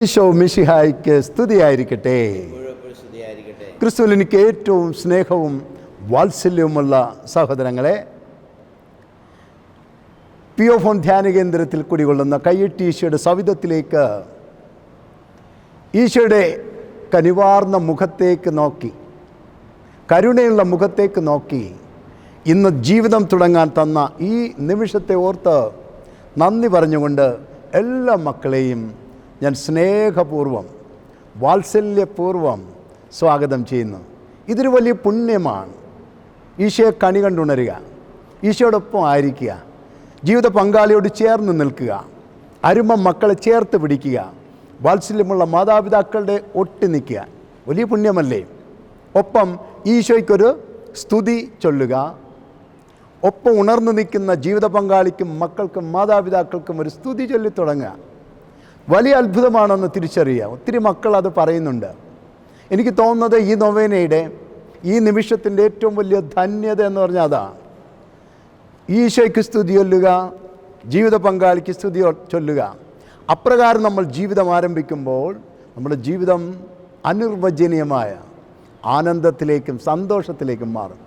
ഈശോ മിഷിഹായിക്ക് സ്തുതിയായിരിക്കട്ടെ. ക്രിസ്തുവിൽ എനിക്ക് ഏറ്റവും സ്നേഹവും വാത്സല്യവുമുള്ള സഹോദരങ്ങളെ പിയോഫോൺ ധ്യാന കേന്ദ്രത്തിൽ കുടികൊള്ളുന്ന കയ്യെട്ടി ഈശോയുടെ സവിധത്തിലേക്ക് ഈശോയുടെ കനിവാർന്ന മുഖത്തേക്ക് നോക്കി കരുണയുള്ള മുഖത്തേക്ക് നോക്കി ഇന്ന് ജീവിതം തുടങ്ങാൻ തന്ന ഈ നിമിഷത്തെ ഓർത്ത് നന്ദി പറഞ്ഞുകൊണ്ട് എല്ലാ മക്കളെയും ഞാൻ സ്നേഹപൂർവം വാത്സല്യപൂർവം സ്വാഗതം ചെയ്യുന്നു. ഇതൊരു വലിയ പുണ്യമാണ്. ഈശോയെ കണി കണ്ടുണരുക ഈശോയോടൊപ്പം ആയിരിക്കുക ജീവിത പങ്കാളിയോട് ചേർന്ന് നിൽക്കുക അരുമ മക്കളെ ചേർത്ത് പിടിക്കുക വാത്സല്യമുള്ള മാതാപിതാക്കളുടെ ഒട്ടി നിൽക്കുക. വലിയ പുണ്യമല്ലേ? ഒപ്പം ഈശോയ്ക്കൊരു സ്തുതി ചൊല്ലുക. ഒപ്പം ഉണർന്നു നിൽക്കുന്ന ജീവിത പങ്കാളിക്കും മക്കൾക്കും മാതാപിതാക്കൾക്കും ഒരു സ്തുതി ചൊല്ലി തുടങ്ങുക വലിയ അത്ഭുതമാണെന്ന് തിരിച്ചറിയാം. ഒത്തിരി മക്കൾ അത് പറയുന്നുണ്ട്. എനിക്ക് തോന്നുന്നത് ഈ നൊവേനയുടെ ഈ നിമിഷത്തിന്റെ ഏറ്റവും വലിയ ധന്യത എന്ന് പറഞ്ഞാൽ അതാണ് ഈശോയ്ക്ക് സ്തുതി ചൊല്ലുക ജീവിത പങ്കാളിക്ക് സ്തുതി ചൊല്ലുക. അപ്രകാരം നമ്മൾ ജീവിതം ആരംഭിക്കുമ്പോൾ നമ്മുടെ ജീവിതം അനിർവചനീയമായ ആനന്ദത്തിലേക്കും സന്തോഷത്തിലേക്കും മാറും.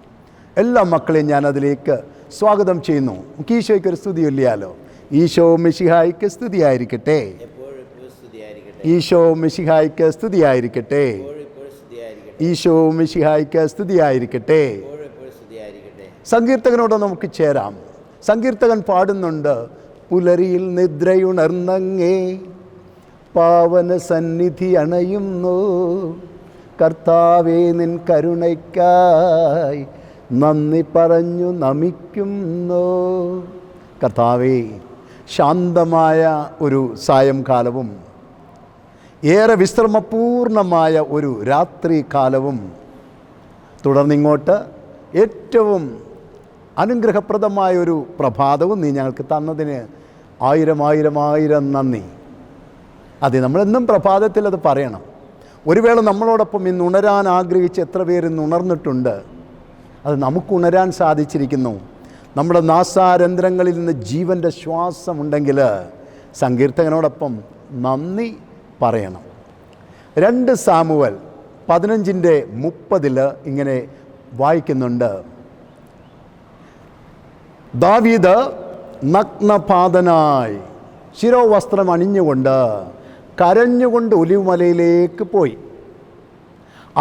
എല്ലാ മക്കളെയും ഞാൻ അതിലേക്ക് സ്വാഗതം ചെയ്യുന്നു. നമുക്ക് ഈശോയ്ക്ക് ഒരു സ്തുതി ചൊല്ലിയാലോ? ഈശോ മിഷിഹായിക്ക് സ്തുതിയായിരിക്കട്ടെ. ഈശോ മിശിഹായ്ക്ക് സ്തുതിയായിരിക്കട്ടെ. ഈശോ മിശിഹായ്ക്ക് സ്തുതിയായിരിക്കട്ടെ. സങ്കീർത്തകനോട് നമുക്ക് ചേരാം. സങ്കീർത്തകൻ പാടുന്നുണ്ട് പുലരിയിൽ നിദ്രയുണർന്നങ്ങേ പാവന സന്നിധി അണയുന്നു. കർത്താവേ നിൻ കരുണയ്ക്കായി നന്ദി പറഞ്ഞു നമിക്കുന്നു. കർത്താവേ ശാന്തമായ ഒരു സായംകാലവും ഏറെ വിശ്രമപൂർണമായ ഒരു രാത്രി കാലവും തുടർന്നിങ്ങോട്ട് ഏറ്റവും അനുഗ്രഹപ്രദമായ ഒരു പ്രഭാതവും നീ ഞങ്ങൾക്ക് തന്നതിന് ആയിരം ആയിരം ആയിരം നന്ദി. അതെ നമ്മളെന്നും പ്രഭാതത്തിൽ അത് പറയണം. ഒരു വേള നമ്മളോടൊപ്പം ഇന്ന് ഉണരാൻ ആഗ്രഹിച്ച് എത്ര പേര് ഇന്ന് ഉണർന്നിട്ടുണ്ട്. അത് നമുക്ക് ഉണരാൻ സാധിച്ചിരിക്കുന്നു. നമ്മുടെ നാസാരന്ധ്രങ്ങളിൽ നിന്ന് ജീവന്റെ ശ്വാസമുണ്ടെങ്കിൽ സങ്കീർത്തകനോടൊപ്പം നന്ദി പറയണം. രണ്ട് സാമുവൽ പതിനഞ്ചിന്റെ മുപ്പതിൽ ഇങ്ങനെ വായിക്കുന്നുണ്ട്. ദാവീദ് നഗ്നപാതനായി ശിരോവസ്ത്രം അണിഞ്ഞുകൊണ്ട് കരഞ്ഞുകൊണ്ട് ഒലിവുമലയിലേക്ക് പോയി.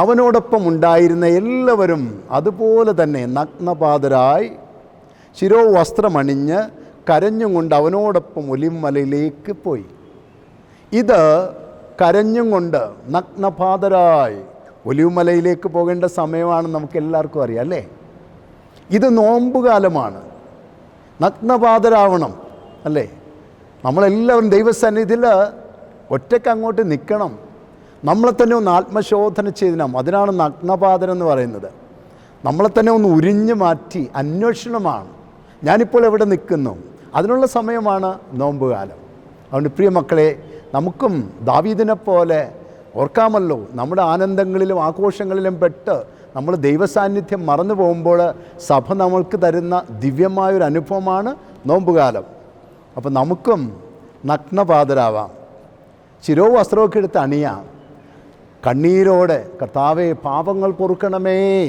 അവനോടൊപ്പം ഉണ്ടായിരുന്ന എല്ലാവരും അതുപോലെ തന്നെ നഗ്നപാതരായി ശിരോവസ്ത്രമണിഞ്ഞ് കരഞ്ഞുകൊണ്ട് അവനോടൊപ്പം ഒലിവുമലയിലേക്ക് പോയി. ഇത് കരഞ്ഞും കൊണ്ട് നഗ്നപാതരായി. ഒലിവുമലയിലേക്ക് പോകേണ്ട സമയമാണെന്ന് നമുക്ക് എല്ലാവർക്കും അറിയാം അല്ലേ? ഇത് നോമ്പുകാലമാണ്. നഗ്നപാതരാവണം അല്ലേ? നമ്മളെല്ലാവരും ദൈവസന്നിധിയിൽ ഒറ്റയ്ക്ക് അങ്ങോട്ട് നിൽക്കണം. നമ്മളെ തന്നെ ഒന്ന് ആത്മശോധന ചെയ്തിനാം അതിനാണ് നഗ്നപാതരം എന്ന് പറയുന്നത്. നമ്മളെ തന്നെ ഒന്ന് ഉരിഞ്ഞു മാറ്റി അന്വേഷണമാണ്. ഞാനിപ്പോൾ എവിടെ നിൽക്കുന്നു? അതിനുള്ള സമയമാണ് നോമ്പുകാലം. അതുകൊണ്ട് പ്രിയ മക്കളെ നമുക്കും ദാവീദിനെ പോലെ ഓർക്കാമല്ലോ. നമ്മുടെ ആനന്ദങ്ങളിലും ആഘോഷങ്ങളിലും പെട്ട് നമ്മൾ ദൈവസാന്നിധ്യം മറന്നു പോകുമ്പോൾ സഭ നമ്മൾക്ക് തരുന്ന ദിവ്യമായൊരു അനുഭവമാണ് നോമ്പുകാലം. അപ്പോൾ നമുക്കും നഗ്നപാതരാവാം. ശിരോ വസ്ത്രമൊക്കെ എടുത്ത് അണിയാം. കണ്ണീരോടെ കർത്താവെ പാപങ്ങൾ പൊറുക്കണമേ.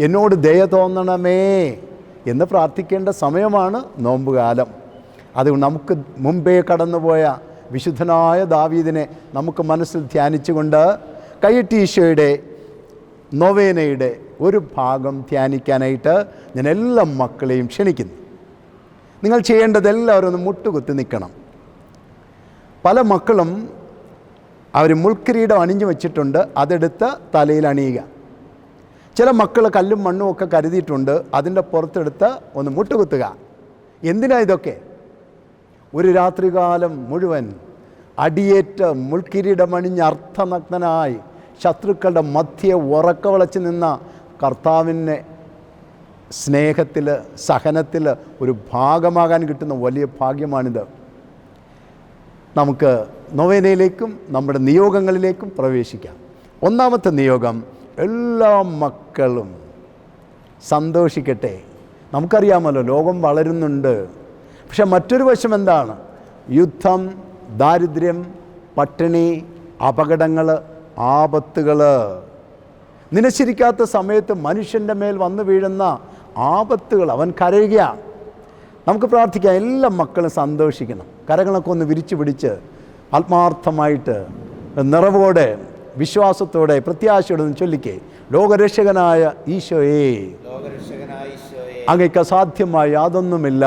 എന്നോട് ദയ തോന്നണമേ. എന്ന് പ്രാർത്ഥിക്കേണ്ട സമയമാണ് നോമ്പുകാലം. അത് നമുക്ക് മുമ്പേ കടന്നുപോയ വിശുദ്ധനായ ദാവീദിനെ നമുക്ക് മനസ്സിൽ ധ്യാനിച്ചുകൊണ്ട് കയ്യട്ടി ഈശോയുടെ നൊവേനയുടെ ഒരു ഭാഗം ധ്യാനിക്കാനായിട്ട് ഞാൻ എല്ലാ മക്കളെയും ക്ഷണിക്കുന്നു. നിങ്ങൾ ചെയ്യേണ്ടത് എല്ലാവരും ഒന്ന് മുട്ടുകുത്തി നിൽക്കണം. പല മക്കളും അവർ മുൾക്കിരീടം അണിഞ്ഞു വച്ചിട്ടുണ്ട് അതെടുത്ത് തലയിൽ അണിയുക. ചില മക്കൾ കല്ലും മണ്ണും ഒക്കെ കരുതിയിട്ടുണ്ട് അതിന്റെ പുറത്തെടുത്ത് ഒന്ന് മുട്ടുകുത്തുക. എന്തിനാ ഇതൊക്കെ? ഒരു രാത്രികാലം മുഴുവൻ അടിയേറ്റ് മുൾക്കിരീടമണിഞ്ഞ് അർത്ഥനഗ്നനായി ശത്രുക്കളുടെ മധ്യ ഉറക്കവളച്ച് നിന്ന കർത്താവിനെ സ്നേഹത്തിൽ സഹനത്തിൽ ഒരു ഭാഗമാകാൻ കിട്ടുന്ന വലിയ ഭാഗ്യമാണിത്. നമുക്ക് നൊവേനയിലേക്കും നമ്മുടെ നിയോഗങ്ങളിലേക്കും പ്രവേശിക്കാം. ഒന്നാമത്തെ നിയോഗം എല്ലാ മക്കളും സന്തോഷിക്കട്ടെ. നമുക്കറിയാമല്ലോ ലോകം വളരുന്നുണ്ട്. പക്ഷെ മറ്റൊരു വശം എന്താണ്? യുദ്ധം ദാരിദ്ര്യം പട്ടിണി അപകടങ്ങൾ ആപത്തുകൾ നിനച്ചിരിക്കാത്ത സമയത്ത് മനുഷ്യന്റെ മേൽ വന്നു വീഴുന്ന ആപത്തുകൾ അവൻ കരയുകയാണ് നമുക്ക് പ്രാർത്ഥിക്കാം എല്ലാ മക്കളും സന്തോഷിക്കണം. കരകളൊക്കെ ഒന്ന് വിരിച്ചു പിടിച്ച് ആത്മാർത്ഥമായിട്ട് നിറവോടെ വിശ്വാസത്തോടെ പ്രത്യാശയോടെ ഒന്ന് ചൊല്ലിക്കേ. ലോകരക്ഷകനായ ഈശോയെ. അങ്ങയ്ക്ക് അസാധ്യമായ യാതൊന്നുമില്ല.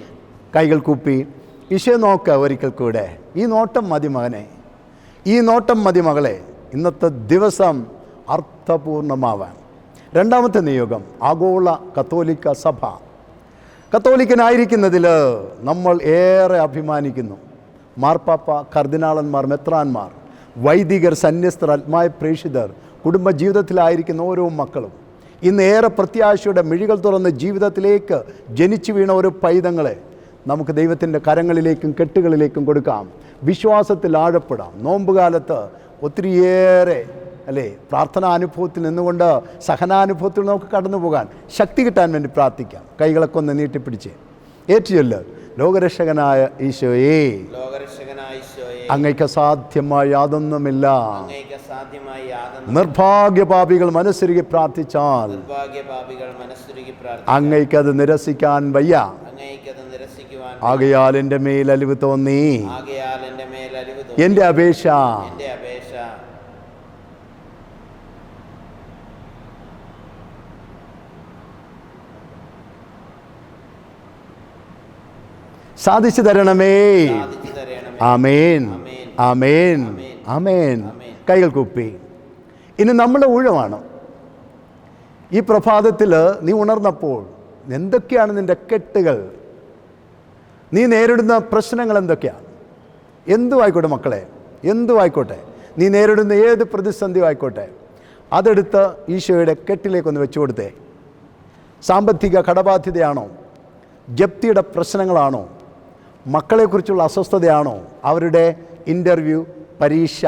കൈകൾ കൂപ്പി. ഈശോ നോക്ക ഒരിക്കൽ കൂടെ. ഈ നോട്ടം മതി മകനെ. ഈ നോട്ടം മതി മകളെ. ഇന്നത്തെ ദിവസം അർത്ഥപൂർണമാവാൻ. രണ്ടാമത്തെ നിയോഗം ആഗോള കത്തോലിക്ക സഭ. കത്തോലിക്കനായിരിക്കുന്നതിൽ നമ്മൾ ഏറെ അഭിമാനിക്കുന്നു. മാർപ്പാപ്പ കർദിനാളന്മാർ മെത്രാന്മാർ വൈദികർ സന്യസ്തർ ആത്മായ പ്രേക്ഷിതർ കുടുംബജീവിതത്തിലായിരിക്കുന്ന ഓരോ മക്കളും. ഇന്ന് ഏറെ പ്രത്യാശയുടെ മിഴികൾ തുറന്ന് ജീവിതത്തിലേക്ക് ജനിച്ചു വീണ ഒരു പൈതങ്ങളെ നമുക്ക് ദൈവത്തിന്റെ കരങ്ങളിലേക്കും കെട്ടുകളിലേക്കും കൊടുക്കാം. വിശ്വാസത്തിൽ ആഴപ്പെടാം. നോമ്പുകാലത്ത് ഒത്തിരിയേറെ അല്ലേ പ്രാർത്ഥനാനുഭവത്തിൽ നിന്നുകൊണ്ട് സഹനാനുഭവത്തിൽ നമുക്ക് കടന്നു പോകാൻ ശക്തി കിട്ടാൻ വേണ്ടി പ്രാർത്ഥിക്കാം. കൈകളൊക്കെ ഒന്ന് നീട്ടിപ്പിടിച്ച്. ഏറ്റുചൊല്ല് ലോകരക്ഷകനായ ഈശോയേ. അങ്ങയ്ക്ക് അസാധ്യമായ യാതൊന്നുമില്ല. നിർഭാഗ്യപാപികൾ മനസ്സുരുകി പ്രാർത്ഥിച്ചാൽ അങ്ങയ്ക്കത് നിരസിക്കാൻ വയ്യ. ആകയാൽ എന്റെ മേൽ അലിവ് തോന്നി. എന്റെ അപേക്ഷ. സാധിച്ചു തരണമേ. ആമേൻ. ആമേൻ. ആമേൻ. കൈകൾ കുപ്പി. ഇനി നമ്മുടെ ഊഴമാണ്. ഈ പ്രഭാതത്തിൽ നീ ഉണർന്നപ്പോൾ എന്തൊക്കെയാണ് നിന്റെ കെട്ടുകൾ? നീ നേരിടുന്ന പ്രശ്നങ്ങൾ എന്തൊക്കെയാണ് എന്തു ആയിക്കോട്ടെ മക്കളെ? എന്തു ആയിക്കോട്ടെ? നീ നേരിടുന്ന ഏത് പ്രതിസന്ധി ആയിക്കോട്ടെ? അതെടുത്ത് ഈശോയുടെ കെട്ടിലേക്കൊന്ന് വെച്ചു കൊടുത്തേ. സാമ്പത്തിക കടബാധ്യതയാണോ? ജപ്തിയുടെ പ്രശ്നങ്ങളാണോ? മക്കളെക്കുറിച്ചുള്ള അസ്വസ്ഥതയാണോ? അവരുടെ ഇന്റർവ്യൂ പരീക്ഷ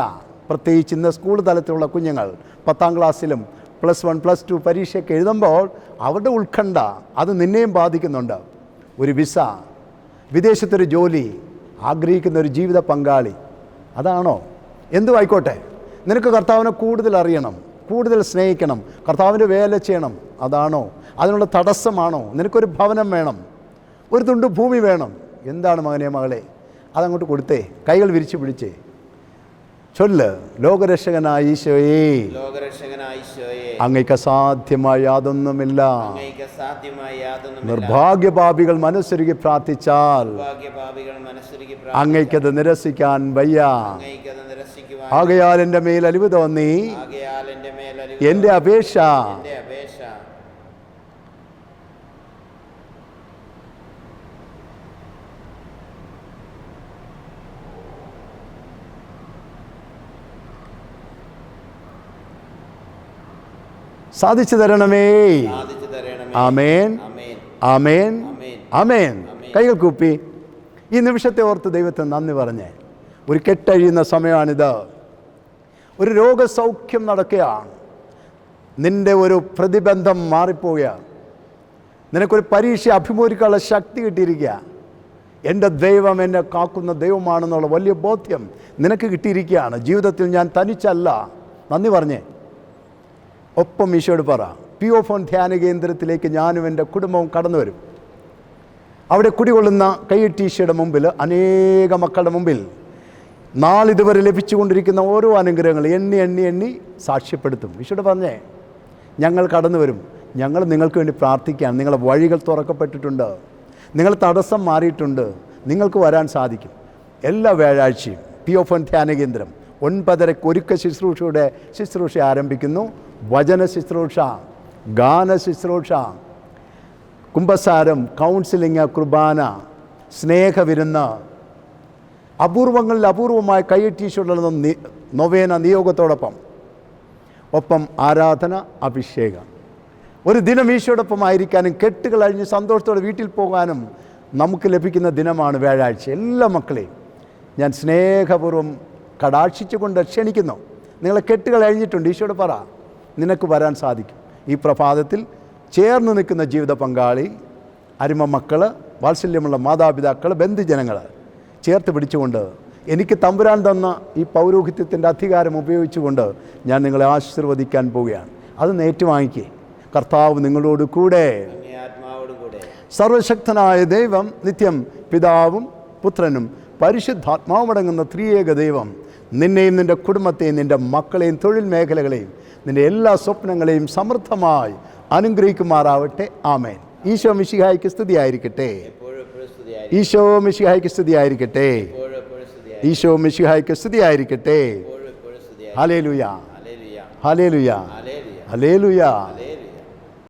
പ്രത്യേകിച്ച് ഇന്ന് സ്കൂൾ തലത്തിലുള്ള കുഞ്ഞുങ്ങൾ പത്താം ക്ലാസ്സിലും പ്ലസ് വൺ പ്ലസ് ടു പരീക്ഷയൊക്കെ എഴുതുമ്പോൾ അവരുടെ ഉത്കണ്ഠ അത് നിന്നെയും ബാധിക്കുന്നുണ്ട്. ഒരു വിസ വിദേശത്തൊരു ജോലി ആഗ്രഹിക്കുന്ന ഒരു ജീവിത പങ്കാളി അതാണോ? എന്തു ആയിക്കോട്ടെ നിനക്ക് കർത്താവിനെ കൂടുതൽ അറിയണം കൂടുതൽ സ്നേഹിക്കണം കർത്താവിന്റെ വേല ചെയ്യണം അതാണോ? അതിനുള്ള തടസ്സമാണോ? നിനക്കൊരു ഭവനം വേണം ഒരു തുണ്ട് ഭൂമി വേണം. എന്താണ് മകനെ മകളെ? അതങ്ങോട്ട് കൊടുത്തേ. കൈകൾ വിരിച്ചു പിടിച്ചേ. ചൊല്ല്. ലോകരക്ഷകനായ അങ്ങക്ക് ഈശോയെ. അങ്ങയ്ക്ക് അസാധ്യമായ യാതൊന്നുമില്ല. നിർഭാഗ്യപാപികൾ മനസ്സൊരുക്കി പ്രാർത്ഥിച്ചാൽ അങ്ങക്കത് അങ്ങയ്ക്കത് നിരസിക്കാൻ വയ്യ. ആകയാൽ എന്റെ മേൽ അലിവ് തോന്നി എന്റെ അപേക്ഷ എന്റെ അപേക്ഷ സാധിച്ചു തരണമേ. ആമേൻ. ആമേൻ. ആമേൻ. കൈകൾ കൂപ്പി. ഈ നിമിഷത്തെ ഓർത്ത് ദൈവത്തെ നന്ദി പറഞ്ഞേ. ഒരു കെട്ടഴിയുന്ന സമയമാണിത്. ഒരു രോഗസൗഖ്യം നടക്കുകയാണ്. നിന്റെ ഒരു പ്രതിബന്ധം മാറിപ്പോവുകയാണ്. നിനക്കൊരു പരീക്ഷ അഭിമുഖിക്കാനുള്ള ശക്തി കിട്ടിയിരിക്കുക എന്റെ ദൈവം എന്നെ കാക്കുന്ന ദൈവമാണെന്നുള്ള വലിയ ബോധ്യം നിനക്ക് കിട്ടിയിരിക്കുകയാണ്. ജീവിതത്തിൽ ഞാൻ തനിച്ചല്ല. നന്ദി പറഞ്ഞേ. ഒപ്പം ഈശോയോട് പറ പി ഒ ഫോൺ ധ്യാന കേന്ദ്രത്തിലേക്ക് ഞാനും എന്റെ കുടുംബവും കടന്നു വരും. അവിടെ കുടികൊള്ളുന്ന കൈയ്യട്ടീശയുടെ മുമ്പിൽ അനേക മക്കളുടെ മുമ്പിൽ നാളിതുവരെ ലഭിച്ചുകൊണ്ടിരിക്കുന്ന ഓരോ അനുഗ്രഹങ്ങൾ എണ്ണി എണ്ണി എണ്ണി സാക്ഷ്യപ്പെടുത്തും. ഈശോട് പറഞ്ഞേ ഞങ്ങൾ കടന്നു വരും. ഞങ്ങൾ നിങ്ങൾക്ക് വേണ്ടി പ്രാർത്ഥിക്കുകയാണ്. നിങ്ങളുടെ വഴികൾ തുറക്കപ്പെട്ടിട്ടുണ്ട്. നിങ്ങൾ തടസ്സം മാറിയിട്ടുണ്ട്. നിങ്ങൾക്ക് വരാൻ സാധിക്കും. എല്ലാ വ്യാഴാഴ്ചയും പി ഒ ഫോൺ ധ്യാന കേന്ദ്രം ഒൻപതരക്ക് ഒരുക്ക ശുശ്രൂഷയുടെ ശുശ്രൂഷ ആരംഭിക്കുന്നു. വചന ശുശ്രൂഷ ഗാന ശുശ്രൂഷ കുംഭസാരം കൗൺസിലിംഗ് കുർബാന സ്നേഹവിരുന്ന് അപൂർവങ്ങളിൽ അപൂർവമായ കൈയറ്റീശുള്ള നൊവേന നിയോഗത്തോടൊപ്പം. ഒപ്പം ആരാധന അഭിഷേകം. ഒരു ദിനം ഈശോടൊപ്പം ആയിരിക്കാനും കെട്ടുകൾ അഴിഞ്ഞ് സന്തോഷത്തോടെ വീട്ടിൽ പോകാനും നമുക്ക് ലഭിക്കുന്ന ദിനമാണ് വ്യാഴാഴ്ച. എല്ലാ മക്കളെയും ഞാൻ സ്നേഹപൂർവം കടാക്ഷിച്ചുകൊണ്ട് ക്ഷണിക്കുന്നു. നിങ്ങളെ കെട്ടുകൾ അഴിഞ്ഞിട്ടുണ്ട്. ഈശോട് പറ. നിനക്ക് വരാൻ സാധിക്കും. ഈ പ്രഭാതത്തിൽ ചേർന്ന് നിൽക്കുന്ന ജീവിത പങ്കാളി അരുമ മക്കൾ വാത്സല്യമുള്ള മാതാപിതാക്കൾ ബന്ധുജനങ്ങൾ ചേർത്ത് പിടിച്ചുകൊണ്ട് എനിക്ക് തമ്പുരാൻ തന്ന ഈ പൗരോഹിത്യത്തിന്റെ അധികാരം ഉപയോഗിച്ചുകൊണ്ട് ഞാൻ നിങ്ങളെ ആശീർവദിക്കാൻ പോവുകയാണ്. അത് നേറ്റുവാങ്ങിക്കേ കർത്താവ് നിങ്ങളോട് കൂടെ. സർവശക്തനായ ദൈവം നിത്യം പിതാവും പുത്രനും പരിശുദ്ധാത്മാവടങ്ങുന്ന ത്രിയേക ദൈവം നിന്നെയും നിന്റെ കുടുംബത്തെയും നിന്റെ മക്കളെയും തൊഴിൽ മേഖലകളെയും നിന്റെ എല്ലാ സ്വപ്നങ്ങളെയും സമൃദ്ധമായി അനുഗ്രഹിക്കുമാറാവട്ടെ. ആമേൻ. ഈശോ മിശിഹായ്ക്ക് സ്തുതിയായിരിക്കട്ടെ. ഈശോ മിശിഹായ്ക്ക് സ്തുതിയായിരിക്കട്ടെ. ഈശോ മിശിഹായ്ക്ക് സ്തുതിയായിരിക്കട്ടെ. Hallelujah hallelujah hallelujah